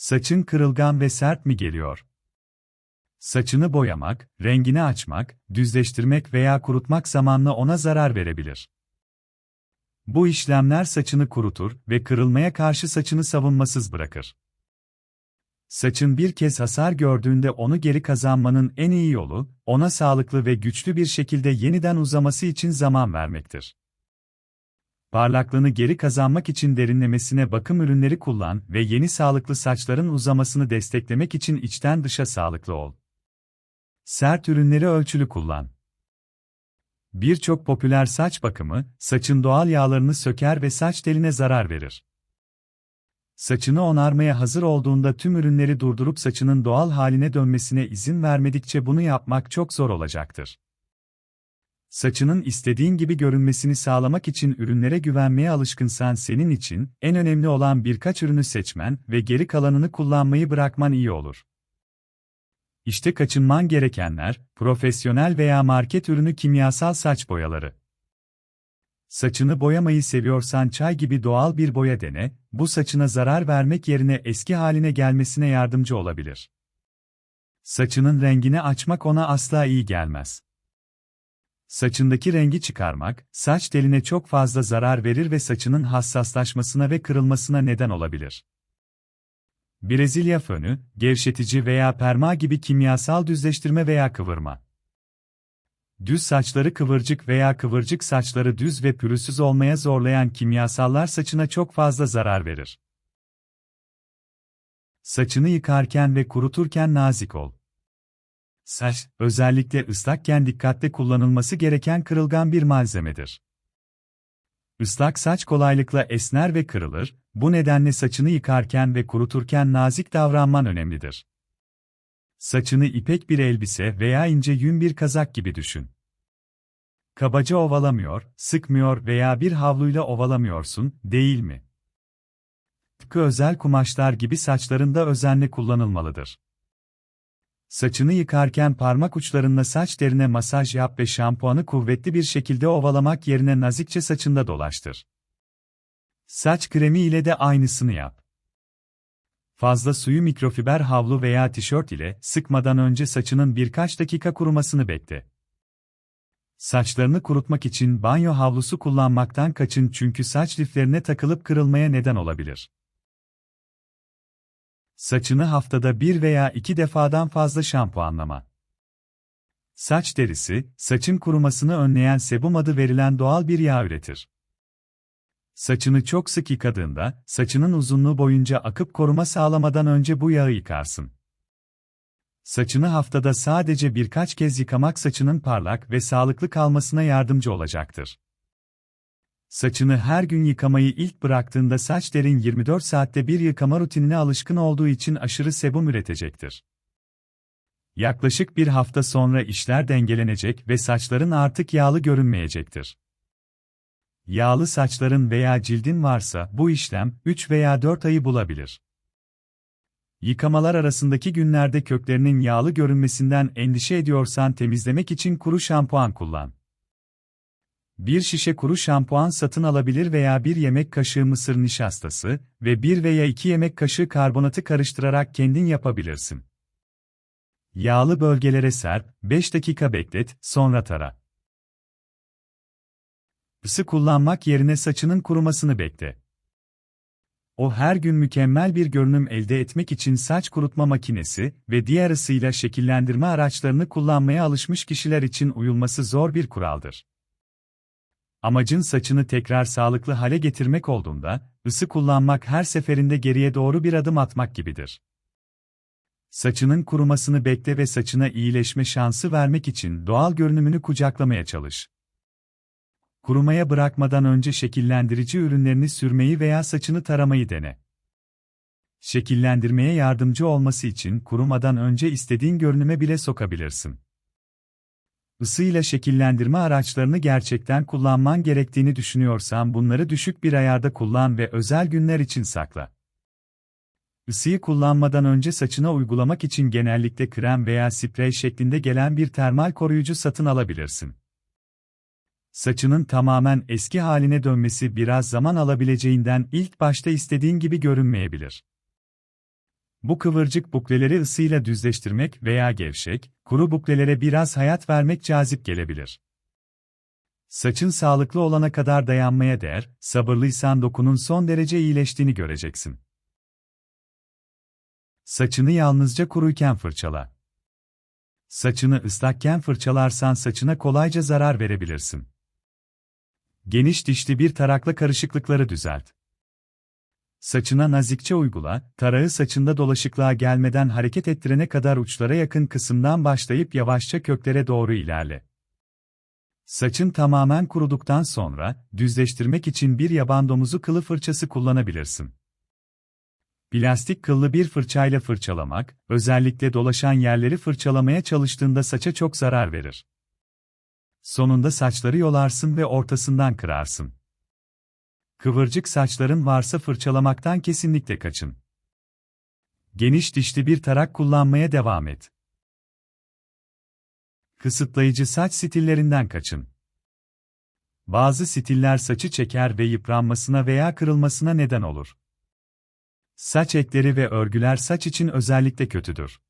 Saçın kırılgan ve sert mi geliyor? Saçını boyamak, rengini açmak, düzleştirmek veya kurutmak zamanla ona zarar verebilir. Bu işlemler saçını kurutur ve kırılmaya karşı saçını savunmasız bırakır. Saçın bir kez hasar gördüğünde onu geri kazanmanın en iyi yolu, ona sağlıklı ve güçlü bir şekilde yeniden uzaması için zaman vermektir. Parlaklığını geri kazanmak için derinlemesine bakım ürünleri kullan ve yeni sağlıklı saçların uzamasını desteklemek için içten dışa sağlıklı ol. Sert ürünleri ölçülü kullan. Birçok popüler saç bakımı, saçın doğal yağlarını söker ve saç teline zarar verir. Saçını onarmaya hazır olduğunda tüm ürünleri durdurup saçının doğal haline dönmesine izin vermedikçe bunu yapmak çok zor olacaktır. Saçının istediğin gibi görünmesini sağlamak için ürünlere güvenmeye alışkınsan senin için en önemli olan birkaç ürünü seçmen ve geri kalanını kullanmayı bırakman iyi olur. İşte kaçınman gerekenler, profesyonel veya market ürünü kimyasal saç boyaları. Saçını boyamayı seviyorsan çay gibi doğal bir boya dene, bu saçına zarar vermek yerine eski haline gelmesine yardımcı olabilir. Saçının rengini açmak ona asla iyi gelmez. Saçındaki rengi çıkarmak, saç teline çok fazla zarar verir ve saçının hassaslaşmasına ve kırılmasına neden olabilir. Brezilya fönü, gevşetici veya perma gibi kimyasal düzleştirme veya kıvırma. Düz saçları kıvırcık veya kıvırcık saçları düz ve pürüzsüz olmaya zorlayan kimyasallar saçına çok fazla zarar verir. Saçını yıkarken ve kuruturken nazik ol. Saç, özellikle ıslakken dikkatle kullanılması gereken kırılgan bir malzemedir. Islak saç kolaylıkla esner ve kırılır, bu nedenle saçını yıkarken ve kuruturken nazik davranman önemlidir. Saçını ipek bir elbise veya ince yün bir kazak gibi düşün. Kabaca ovalamıyor, sıkmıyor veya bir havluyla ovalamıyorsun, değil mi? Tıpkı özel kumaşlar gibi saçlarında özenle kullanılmalıdır. Saçını yıkarken parmak uçlarınla saç derine masaj yap ve şampuanı kuvvetli bir şekilde ovalamak yerine nazikçe saçında dolaştır. Saç kremi ile de aynısını yap. Fazla suyu mikrofiber havlu veya tişört ile sıkmadan önce saçının birkaç dakika kurumasını bekle. Saçlarını kurutmak için banyo havlusu kullanmaktan kaçın çünkü saç liflerine takılıp kırılmaya neden olabilir. Saçını haftada bir veya iki defadan fazla şampuanlama. Saç derisi, saçın kurumasını önleyen sebum adı verilen doğal bir yağ üretir. Saçını çok sık yıkadığında, saçının uzunluğu boyunca akıp koruma sağlamadan önce bu yağı yıkarsın. Saçını haftada sadece birkaç kez yıkamak saçının parlak ve sağlıklı kalmasına yardımcı olacaktır. Saçını her gün yıkamayı ilk bıraktığında saç derin 24 saatte bir yıkama rutinine alışkın olduğu için aşırı sebum üretecektir. Yaklaşık bir hafta sonra işler dengelenecek ve saçların artık yağlı görünmeyecektir. Yağlı saçların veya cildin varsa bu işlem 3 veya 4 ayı bulabilir. Yıkamalar arasındaki günlerde köklerinin yağlı görünmesinden endişe ediyorsan temizlemek için kuru şampuan kullan. Bir şişe kuru şampuan satın alabilir veya bir yemek kaşığı mısır nişastası ve bir veya iki yemek kaşığı karbonatı karıştırarak kendin yapabilirsin. Yağlı bölgelere serp, 5 dakika beklet, sonra tara. Isı kullanmak yerine saçının kurumasını bekle. O her gün mükemmel bir görünüm elde etmek için saç kurutma makinesi ve diğer ısıyla şekillendirme araçlarını kullanmaya alışmış kişiler için uyulması zor bir kuraldır. Amacın saçını tekrar sağlıklı hale getirmek olduğunda, ısı kullanmak her seferinde geriye doğru bir adım atmak gibidir. Saçının kurumasını bekle ve saçına iyileşme şansı vermek için doğal görünümünü kucaklamaya çalış. Kurumaya bırakmadan önce şekillendirici ürünlerini sürmeyi veya saçını taramayı dene. Şekillendirmeye yardımcı olması için kurumadan önce istediğin görünüme bile sokabilirsin. Isıyla şekillendirme araçlarını gerçekten kullanman gerektiğini düşünüyorsan bunları düşük bir ayarda kullan ve özel günler için sakla. Isıyı kullanmadan önce saçına uygulamak için genellikle krem veya sprey şeklinde gelen bir termal koruyucu satın alabilirsin. Saçının tamamen eski haline dönmesi biraz zaman alabileceğinden ilk başta istediğin gibi görünmeyebilir. Bu kıvırcık bukleleri ısıyla düzleştirmek veya gevşek, kuru buklelere biraz hayat vermek cazip gelebilir. Saçın sağlıklı olana kadar dayanmaya değer, sabırlıysan dokunun son derece iyileştiğini göreceksin. Saçını yalnızca kuruyken fırçala. Saçını ıslakken fırçalarsan saçına kolayca zarar verebilirsin. Geniş dişli bir tarakla karışıklıkları düzelt. Saçına nazikçe uygula, tarağı saçında dolaşıklığa gelmeden hareket ettirene kadar uçlara yakın kısımdan başlayıp yavaşça köklere doğru ilerle. Saçın tamamen kuruduktan sonra, düzleştirmek için bir yaban domuzu kılı fırçası kullanabilirsin. Plastik kıllı bir fırçayla fırçalamak, özellikle dolaşan yerleri fırçalamaya çalıştığında saça çok zarar verir. Sonunda saçları yolarsın ve ortasından kırarsın. Kıvırcık saçların varsa fırçalamaktan kesinlikle kaçın. Geniş dişli bir tarak kullanmaya devam et. Kısıtlayıcı saç stillerinden kaçın. Bazı stiller saçı çeker ve yıpranmasına veya kırılmasına neden olur. Saç ekleri ve örgüler saç için özellikle kötüdür.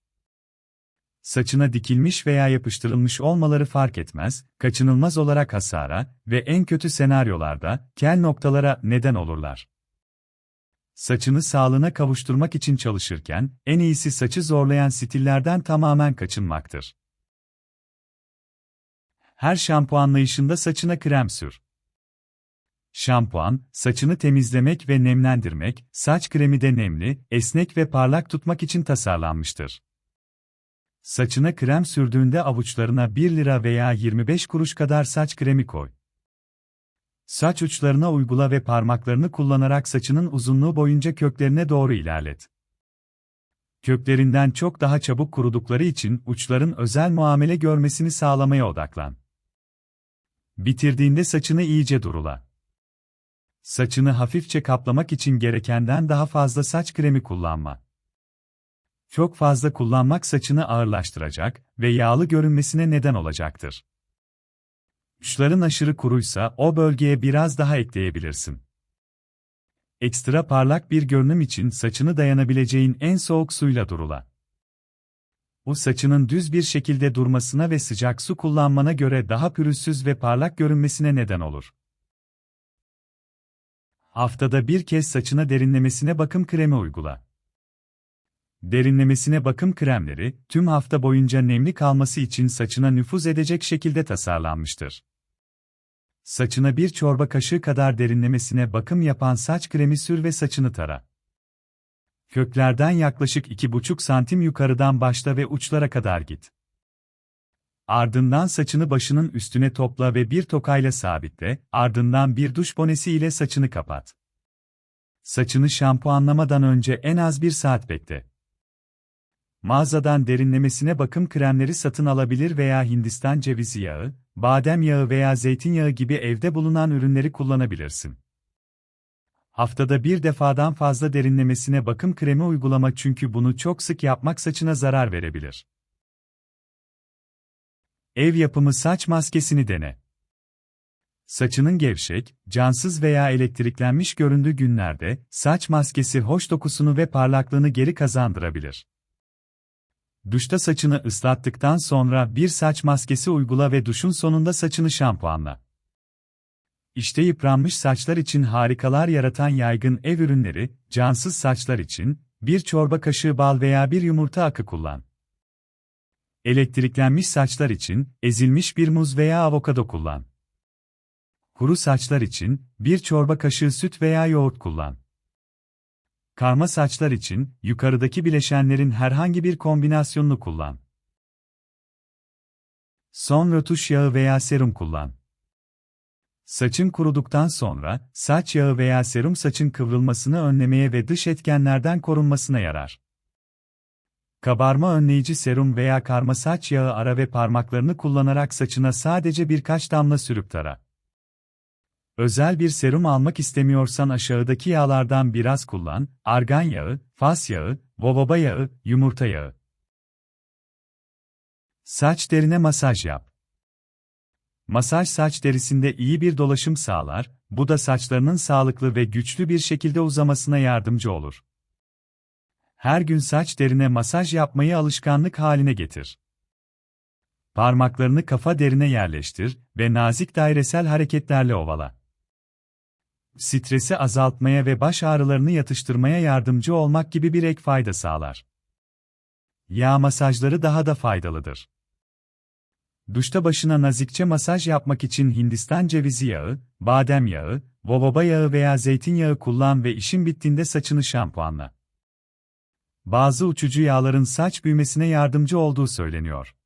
Saçına dikilmiş veya yapıştırılmış olmaları fark etmez, kaçınılmaz olarak hasara ve en kötü senaryolarda kel noktalara neden olurlar. Saçını sağlığına kavuşturmak için çalışırken en iyisi saçı zorlayan stillerden tamamen kaçınmaktır. Her şampuanlayışında saçına krem sür. Şampuan, saçını temizlemek ve nemlendirmek, saç kremi de nemli, esnek ve parlak tutmak için tasarlanmıştır. Saçına krem sürdüğünde avuçlarına 1 lira veya 25 kuruş kadar saç kremi koy. Saç uçlarına uygula ve parmaklarını kullanarak saçının uzunluğu boyunca köklerine doğru ilerlet. Köklerinden çok daha çabuk kurudukları için uçların özel muamele görmesini sağlamaya odaklan. Bitirdiğinde saçını iyice durula. Saçını hafifçe kaplamak için gerekenden daha fazla saç kremi kullanma. Çok fazla kullanmak saçını ağırlaştıracak ve yağlı görünmesine neden olacaktır. Uçların aşırı kuruysa o bölgeye biraz daha ekleyebilirsin. Ekstra parlak bir görünüm için saçını dayanabileceğin en soğuk suyla durula. Bu saçının düz bir şekilde durmasına ve sıcak su kullanmana göre daha pürüzsüz ve parlak görünmesine neden olur. Haftada bir kez saçına derinlemesine bakım kremi uygula. Derinlemesine bakım kremleri, tüm hafta boyunca nemli kalması için saçına nüfuz edecek şekilde tasarlanmıştır. Saçına bir çorba kaşığı kadar derinlemesine bakım yapan saç kremi sür ve saçını tara. Köklerden yaklaşık 2,5 santim yukarıdan başla ve uçlara kadar git. Ardından saçını başının üstüne topla ve bir tokayla sabitle, ardından bir duş bonesi ile saçını kapat. Saçını şampuanlamadan önce en az bir saat bekle. Mağazadan derinlemesine bakım kremleri satın alabilir veya Hindistan cevizi yağı, badem yağı veya zeytinyağı gibi evde bulunan ürünleri kullanabilirsin. Haftada bir defadan fazla derinlemesine bakım kremi uygulama çünkü bunu çok sık yapmak saçına zarar verebilir. Ev yapımı saç maskesini dene. Saçının gevşek, cansız veya elektriklenmiş göründüğü günlerde, saç maskesi hoş dokusunu ve parlaklığını geri kazandırabilir. Duşta saçını ıslattıktan sonra bir saç maskesi uygula ve duşun sonunda saçını şampuanla. İşte yıpranmış saçlar için harikalar yaratan yaygın ev ürünleri, cansız saçlar için, bir çorba kaşığı bal veya bir yumurta akı kullan. Elektriklenmiş saçlar için, ezilmiş bir muz veya avokado kullan. Kuru saçlar için, bir çorba kaşığı süt veya yoğurt kullan. Karma saçlar için, yukarıdaki bileşenlerin herhangi bir kombinasyonunu kullan. Son rötuş yağı veya serum kullan. Saçın kuruduktan sonra, saç yağı veya serum saçın kıvrılmasını önlemeye ve dış etkenlerden korunmasına yarar. Kabarma önleyici serum veya karma saç yağı ara ve parmaklarını kullanarak saçına sadece birkaç damla sürüp tara. Özel bir serum almak istemiyorsan aşağıdaki yağlardan biraz kullan, argan yağı, fas yağı, jojoba yağı, yumurta yağı. Saç derine masaj yap. Masaj saç derisinde iyi bir dolaşım sağlar, bu da saçlarının sağlıklı ve güçlü bir şekilde uzamasına yardımcı olur. Her gün saç derine masaj yapmayı alışkanlık haline getir. Parmaklarını kafa derine yerleştir ve nazik dairesel hareketlerle ovala. Stresi azaltmaya ve baş ağrılarını yatıştırmaya yardımcı olmak gibi bir ek fayda sağlar. Yağ masajları daha da faydalıdır. Duşta başına nazikçe masaj yapmak için Hindistan cevizi yağı, badem yağı, jojoba yağı veya zeytinyağı kullan ve işin bittiğinde saçını şampuanla. Bazı uçucu yağların saç büyümesine yardımcı olduğu söyleniyor.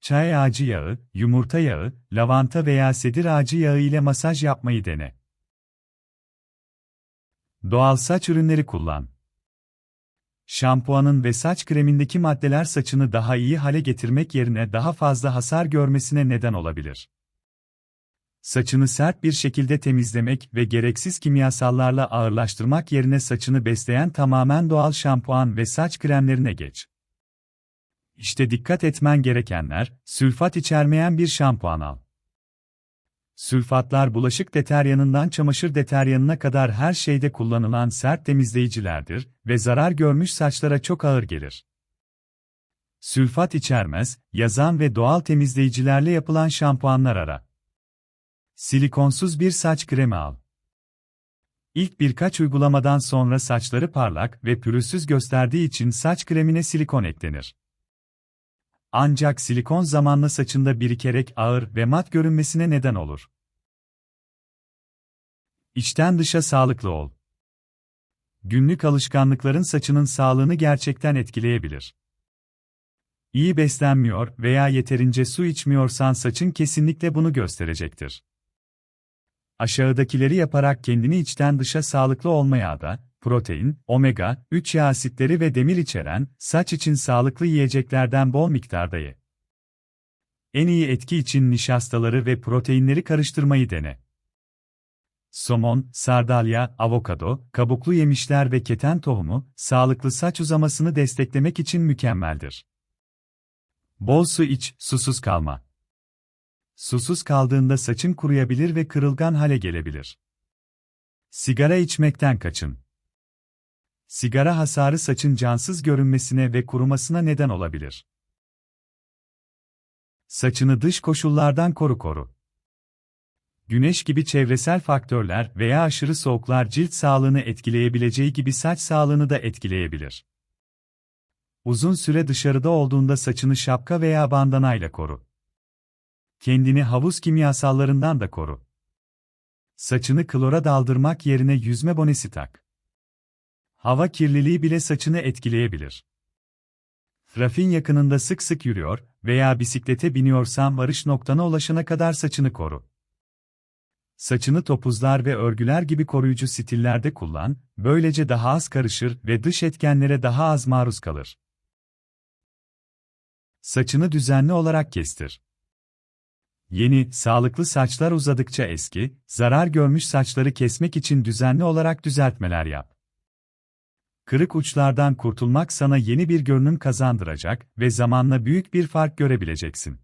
Çay ağacı yağı, yumurta yağı, lavanta veya sedir ağacı yağı ile masaj yapmayı dene. Doğal saç ürünleri kullan. Şampuanın ve saç kremindeki maddeler saçını daha iyi hale getirmek yerine daha fazla hasar görmesine neden olabilir. Saçını sert bir şekilde temizlemek ve gereksiz kimyasallarla ağırlaştırmak yerine saçını besleyen tamamen doğal şampuan ve saç kremlerine geç. İşte dikkat etmen gerekenler, sülfat içermeyen bir şampuan al. Sülfatlar bulaşık deteryanından çamaşır deteryanına kadar her şeyde kullanılan sert temizleyicilerdir ve zarar görmüş saçlara çok ağır gelir. Sülfat içermez, yazan ve doğal temizleyicilerle yapılan şampuanlar ara. Silikonsuz bir saç kremi al. İlk birkaç uygulamadan sonra saçları parlak ve pürüzsüz gösterdiği için saç kremine silikon eklenir. Ancak silikon zamanla saçında birikerek ağır ve mat görünmesine neden olur. İçten dışa sağlıklı ol. Günlük alışkanlıkların saçının sağlığını gerçekten etkileyebilir. İyi beslenmiyor veya yeterince su içmiyorsan saçın kesinlikle bunu gösterecektir. Aşağıdakileri yaparak kendini içten dışa sağlıklı olmaya da, protein, omega, 3 yağ asitleri ve demir içeren, saç için sağlıklı yiyeceklerden bol miktarda ye. En iyi etki için nişastaları ve proteinleri karıştırmayı dene. Somon, sardalya, avokado, kabuklu yemişler ve keten tohumu, sağlıklı saç uzamasını desteklemek için mükemmeldir. Bol su iç, susuz kalma. Susuz kaldığında saçın kuruyabilir ve kırılgan hale gelebilir. Sigara içmekten kaçın. Sigara hasarı saçın cansız görünmesine ve kurumasına neden olabilir. Saçını dış koşullardan koru koru. Güneş gibi çevresel faktörler veya aşırı soğuklar cilt sağlığını etkileyebileceği gibi saç sağlığını da etkileyebilir. Uzun süre dışarıda olduğunda saçını şapka veya bandanayla koru. Kendini havuz kimyasallarından da koru. Saçını klora daldırmak yerine yüzme bonesi tak. Hava kirliliği bile saçını etkileyebilir. Trafiğin yakınında sık sık yürüyor veya bisiklete biniyorsan varış noktana ulaşana kadar saçını koru. Saçını topuzlar ve örgüler gibi koruyucu stillerde kullan, böylece daha az karışır ve dış etkenlere daha az maruz kalır. Saçını düzenli olarak kestir. Yeni, sağlıklı saçlar uzadıkça eski, zarar görmüş saçları kesmek için düzenli olarak düzeltmeler yap. Kırık uçlardan kurtulmak sana yeni bir görünüm kazandıracak ve zamanla büyük bir fark görebileceksin.